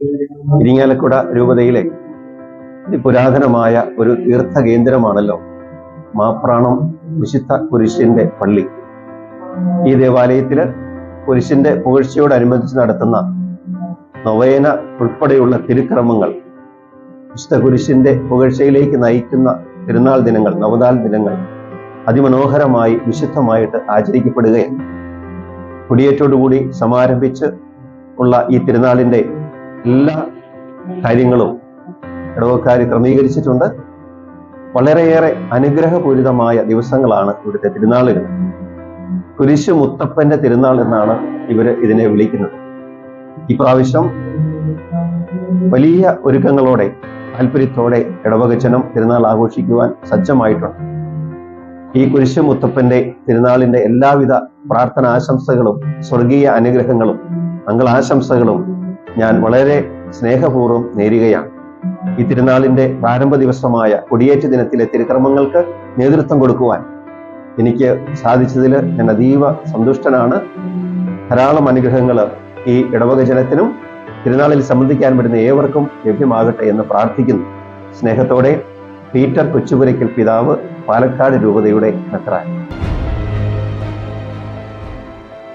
ഇരിങ്ങാലക്കുട രൂപതയിലെ പുരാതനമായ ഒരു തീർത്ഥ കേന്ദ്രമാണല്ലോ മാപ്രാണം വിശുദ്ധ കുരിശിന്റെ പള്ളി. ഈ ദേവാലയത്തിൽ കുരിശിന്റെ പുകഴ്ചയോടനുബന്ധിച്ച് നടത്തുന്ന നൊവേന ഉൾപ്പെടെയുള്ള തിരുക്രമങ്ങൾ വിശുദ്ധ കുരിശിന്റെ പുകഴ്ചയിലേക്ക് നയിക്കുന്ന തിരുനാൾ ദിനങ്ങൾ നവതാൽ ദിനങ്ങൾ അതിമനോഹരമായി വിശുദ്ധമായിട്ട് ആചരിക്കപ്പെടുകയാണ്. കുടിയേറ്റോടുകൂടി സമാരംഭിച്ച് ഉള്ള ഈ തിരുനാളിന്റെ എല്ലാ കാര്യങ്ങളും ഇടവക്കാർ ക്രമീകരിച്ചിട്ടുണ്ട്. വളരെയേറെ അനുഗ്രഹപൂരിതമായ ദിവസങ്ങളാണ് ഇവിടുത്തെ തിരുനാളുകൾ. കുരിശു മുത്തപ്പന്റെ തിരുനാൾ എന്നാണ് ഇവർ ഇതിനെ വിളിക്കുന്നത്. ഈ പ്രാവശ്യം വലിയ ഒരുക്കങ്ങളോടെ താല്പര്യത്തോടെ ഇടവകച്ചനം തിരുനാൾ ആഘോഷിക്കുവാൻ സജ്ജമായിട്ടുണ്ട്. ഈ കുരിശു മുത്തപ്പന്റെ തിരുനാളിന്റെ എല്ലാവിധ പ്രാർത്ഥന ആശംസകളും സ്വർഗീയ അനുഗ്രഹങ്ങളും മംഗളാശംസകളും ഞാൻ വളരെ സ്നേഹപൂർവം നേരുകയാണ്. ഈ തിരുനാളിന്റെ പ്രാരംഭ ദിവസമായ കൊടിയേറ്റ് ദിനത്തിലെ തിരുക്രമങ്ങൾക്ക് നേതൃത്വം കൊടുക്കുവാൻ എനിക്ക് സാധിച്ചതിൽ ഞാൻ അതീവ സന്തുഷ്ടനാണ്. ധാരാളം അനുഗ്രഹങ്ങൾ ഈ ഇടവക ജനത്തിനും തിരുനാളിൽ സംബന്ധിക്കാൻ വരുന്ന ഏവർക്കും ലഭ്യമാകട്ടെ എന്ന് പ്രാർത്ഥിക്കുന്നു. സ്നേഹത്തോടെ പീറ്റർ കൊച്ചുപുരയ്ക്കൽ പിതാവ് പാലക്കാട് രൂപതയുടെ മെത്രാൻ.